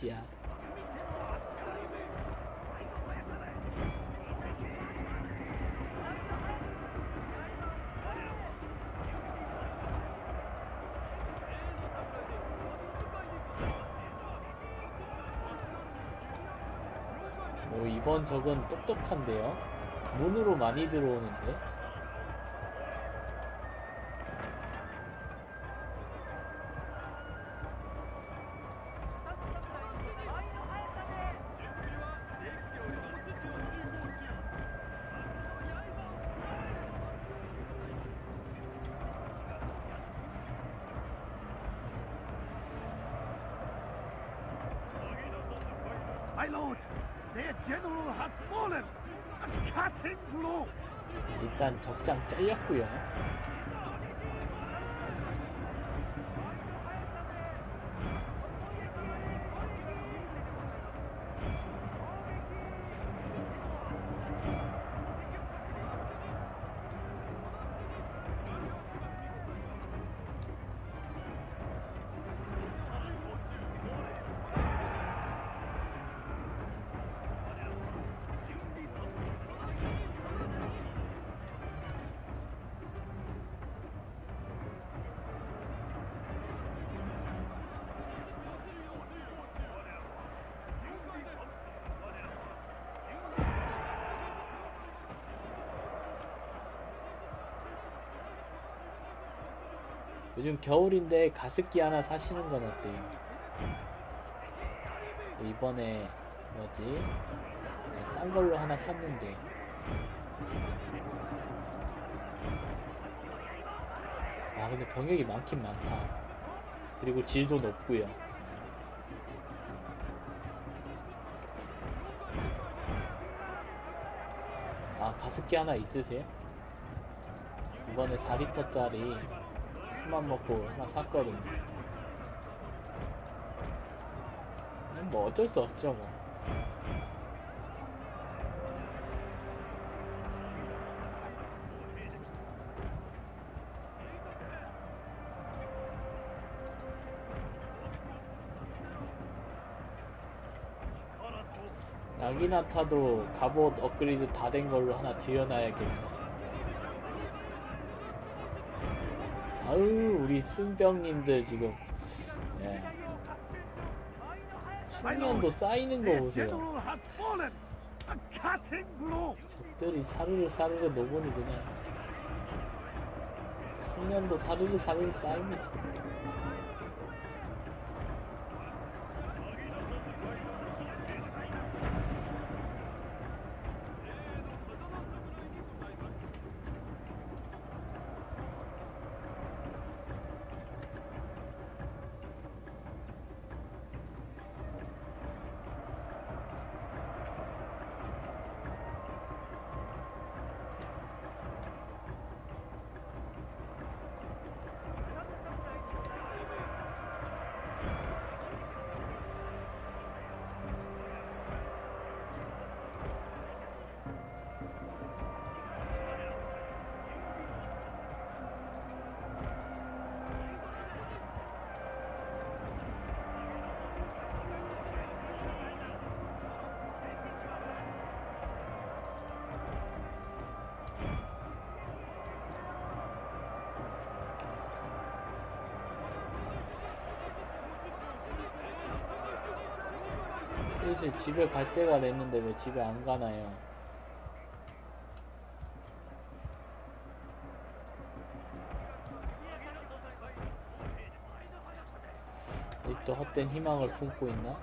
끝이야. 오, 이번 적은 똑똑한데요? 문으로 많이 들어오는데? 일단 적장 잘렸고요. 요즘 겨울인데 가습기 하나 사시는 건 어때요? 이번에 뭐지? 네, 싼 걸로 하나 샀는데 아 근데 병력이 많긴 많다 그리고 질도 높고요 아 가습기 하나 있으세요? 이번에 4리터짜리 큰맘 먹고 하나 샀거든요 그냥 뭐 어쩔 수 없죠 뭐 나기나타도 갑옷 업그레이드 다 된 걸로 하나 들여놔야겠네. 아유 우리 승병님들 지금 예. 숙련도 쌓이는 거 보세요. 적들이 사르르 사르르 노보니 그냥 숙련도 사르르 사르르 쌓입니다. 슬슬 집에 갈 때가 됐는데 왜 집에 안 가나요? 아직도 헛된 희망을 품고 있나?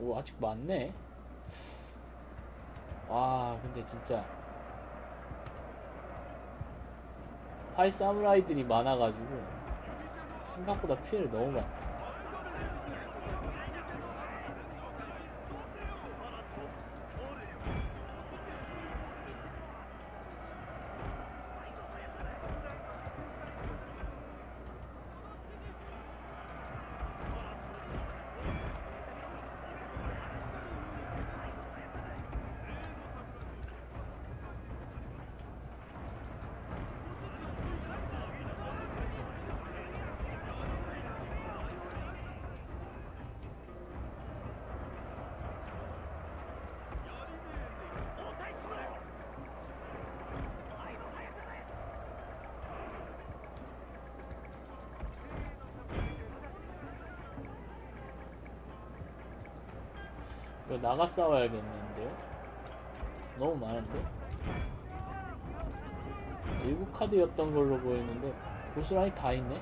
오 아직 많네. 와 근데 진짜 활 사무라이들이 많아가지고 생각보다 피해를 너무 많다. 이거 나가 싸워야겠는데요? 너무 많은데? 일부 카드였던 걸로 보이는데 고스란히 다 있네?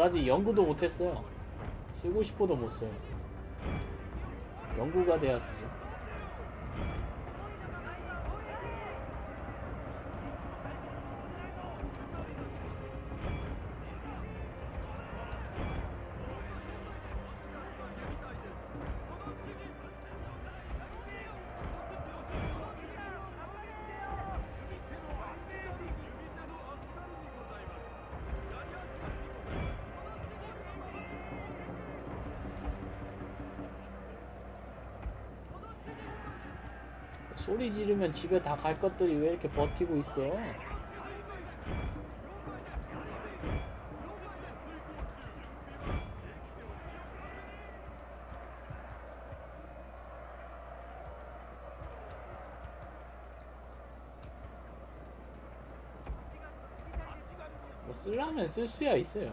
노다지 연구도 못했어요. 쓰고 싶어도 못 써요. 연구가 돼야 쓰죠. 소리 지르면 집에 다 갈 것들이 왜 이렇게 버티고 있어? 뭐 쓰려면 쓸 수야 있어요.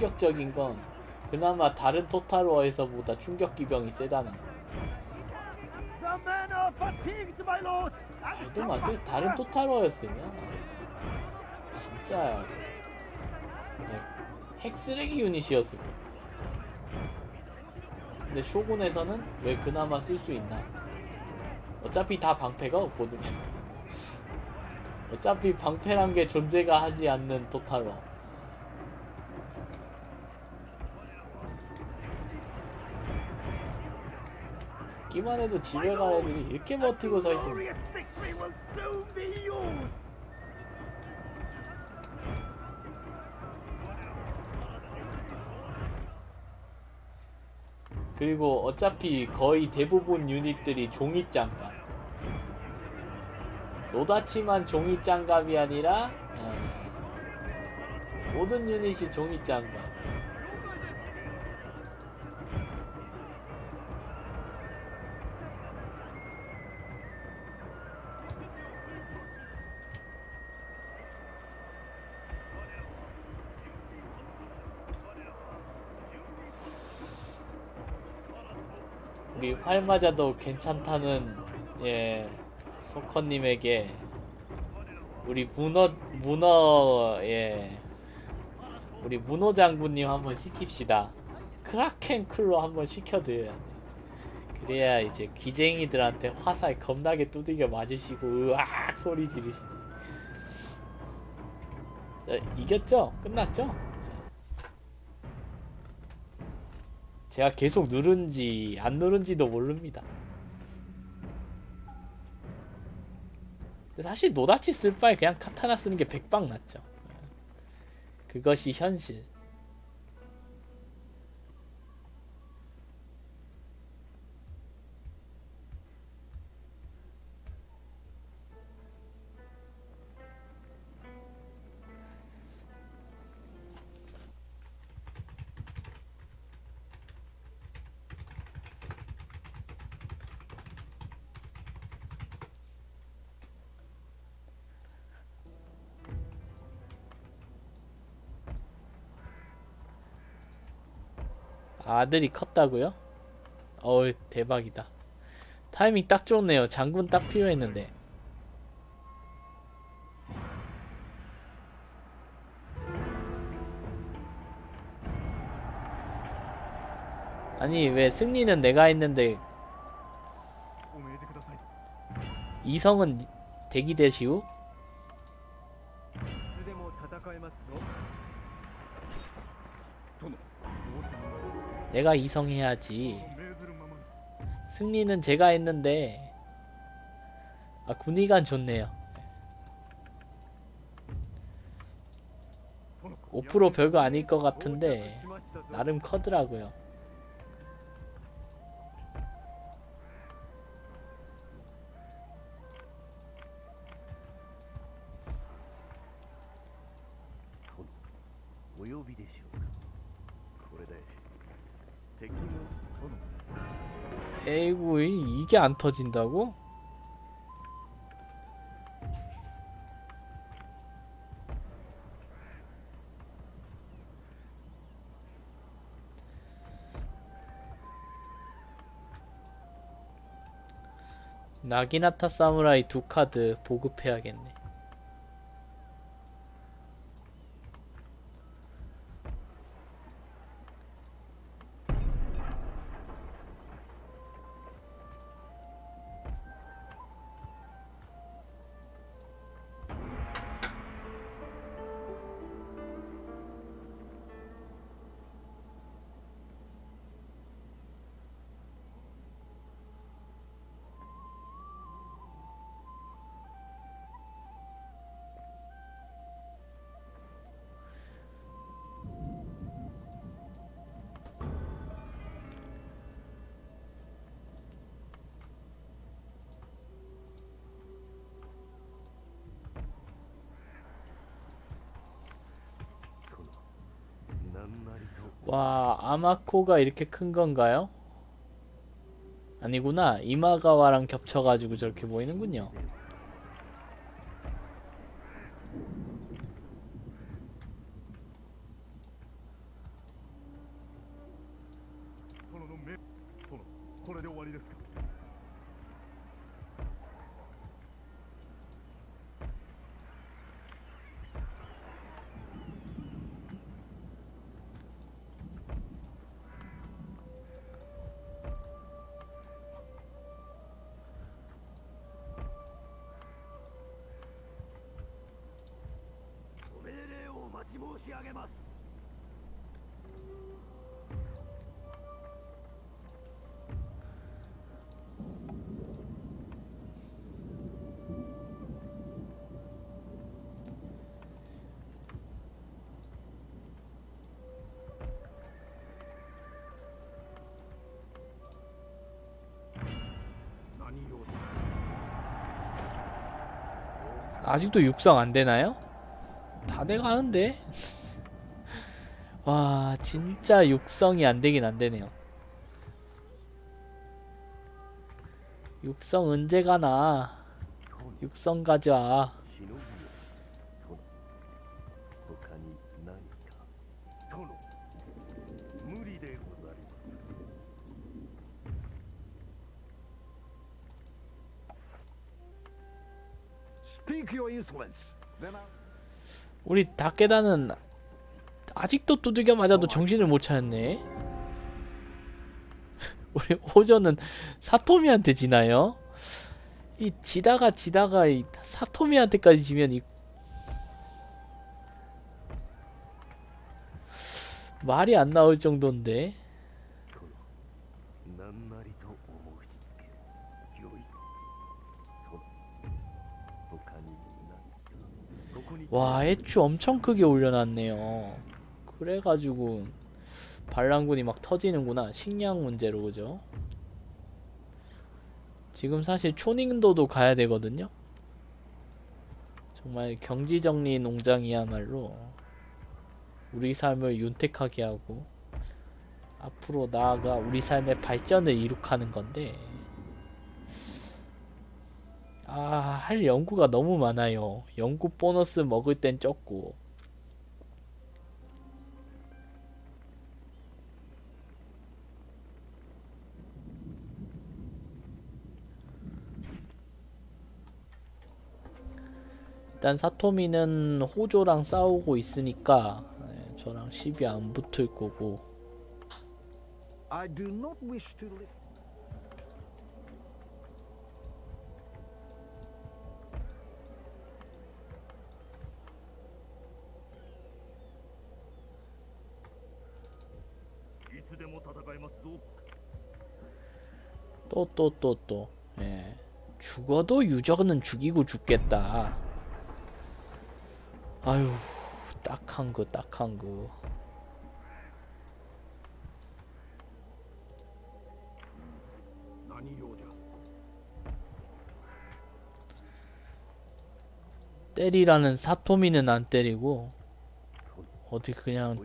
충격적인 건 그나마 다른 토탈워에서보다 충격 기병이 세다는 거. 말도 마세요. 다른. 토탈워였으면 진짜 네, 핵 쓰레기 유닛이었을 거야. 근데 쇼군에서는 왜 그나마 쓸 수 있나? 어차피 다 방패가 없거든요. 어차피 방패란 게 존재가 하지 않는 토탈워. 기만 해도 집에 갈 애들이 이렇게 버티고 서 있습니다. 그리고 어차피 거의 대부분 유닛들이 종이장갑. 노다치만 종이장갑이 아니라 어, 모든 유닛이 종이장갑. 활 맞아도 괜찮다는 예 소커님에게 우리 문어 문어 예 우리 문어 장군님 한번 시킵시다. 크라켄 클로 한번 시켜드려야 돼. 그래야 이제 기쟁이들한테 화살 겁나게 두들겨 맞으시고 으악 소리 지르시지. 자 이겼죠? 끝났죠 제가 계속 누른지 안 누른지도 모릅니다. 사실 노다치 쓸 바에 그냥 카타나 쓰는 게 백방 낫죠. 그것이 현실. 아들이 컸다고요? 어우 대박이다 타이밍 딱 좋네요 장군 딱 필요했는데 아니 왜 승리는 내가 했는데 이성은 대기 대시우? 내가 이성해야지. 승리는 제가 했는데 아 군의관 좋네요. 5% 별거 아닐 것 같은데 나름 커더라고요. 이게 안 터진다고? 나기나타 사무라이 두 카드 보급해야겠네. 와, 아마코가 이렇게 큰 건가요? 아니구나. 이마가와랑 겹쳐가지고 저렇게 보이는군요. 아직도 육성 안 되나요? 다 돼가는데? 와 진짜 육성이 안되긴 안되네요. 육성 언제 가나? 육성 가져와 우리 다케다는 아직도 두들겨 맞아도 정신을 못 차렸네. 우리 호전은 사토미한테 지나요? 이 지다가 지다가 이 사토미한테까지 지면 이 말이 안 나올 정도인데. 와, 애추 엄청 크게 올려놨네요. 그래가지고 반란군이 막 터지는구나 식량 문제로 그죠 지금 사실 초닝도도 가야 되거든요 정말 경지정리 농장이야말로 우리 삶을 윤택하게 하고 앞으로 나아가 우리 삶의 발전을 이룩하는 건데 아, 할 연구가 너무 많아요. 연구 보너스 먹을 땐 적고. 일단 사토미는 호조랑 싸우고 있으니까 네, 저랑 시비 안 붙을 거고 I do not wish to listen. 또또 또 또. 예. 죽어도 유저는 죽이고 죽겠다. 아유 딱한 거 딱한 거. 때리라는 사토미는 안 때리고 어디 그냥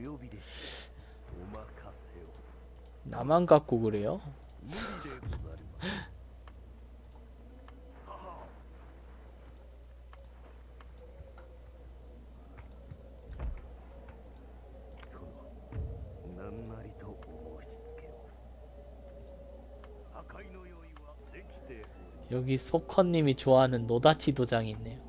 나만 갖고 그래요? 여기 소커님이 좋아하는 노다치 도장이 있네요.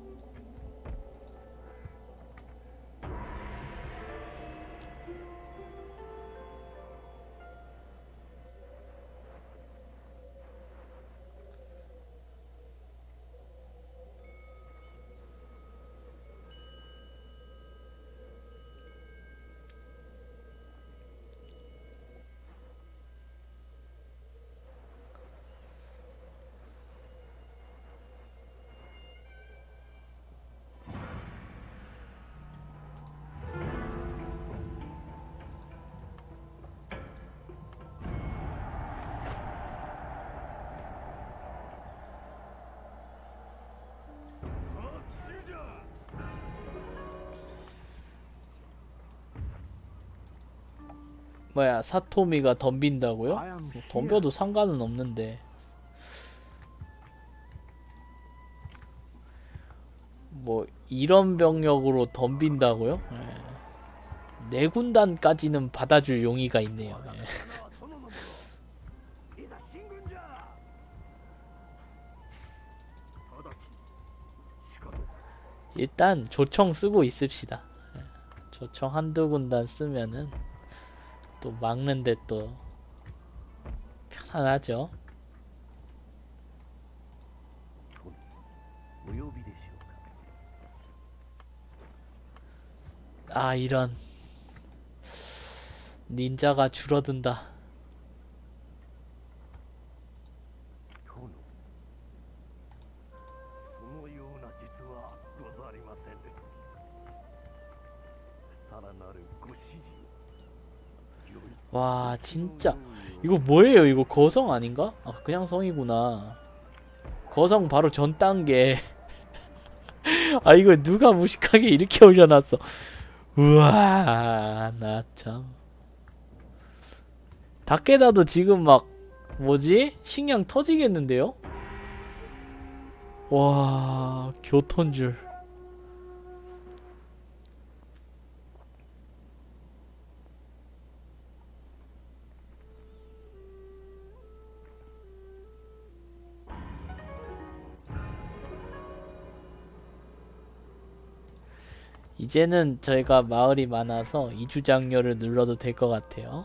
뭐야 사토미가 덤빈다고요? 뭐 덤벼도 상관은 없는데 뭐 이런 병력으로 덤빈다고요? 예. 네, 네 군단까지는 받아줄 용의가 있네요 네. 일단 조청 쓰고 있읍시다 예. 조청 한두 군단 쓰면은 또 막는데 또 편안하죠. 아 이런 닌자가 줄어든다. 와 진짜 이거 뭐예요? 이거 거성 아닌가? 아 그냥 성이구나. 거성 바로 전 단계. 아 이거 누가 무식하게 이렇게 올려놨어. 우와 나 참. 다케다도 지금 막 뭐지? 식량 터지겠는데요? 와 교톤줄. 이제는 저희가 마을이 많아서 이주장료를 눌러도 될 것 같아요.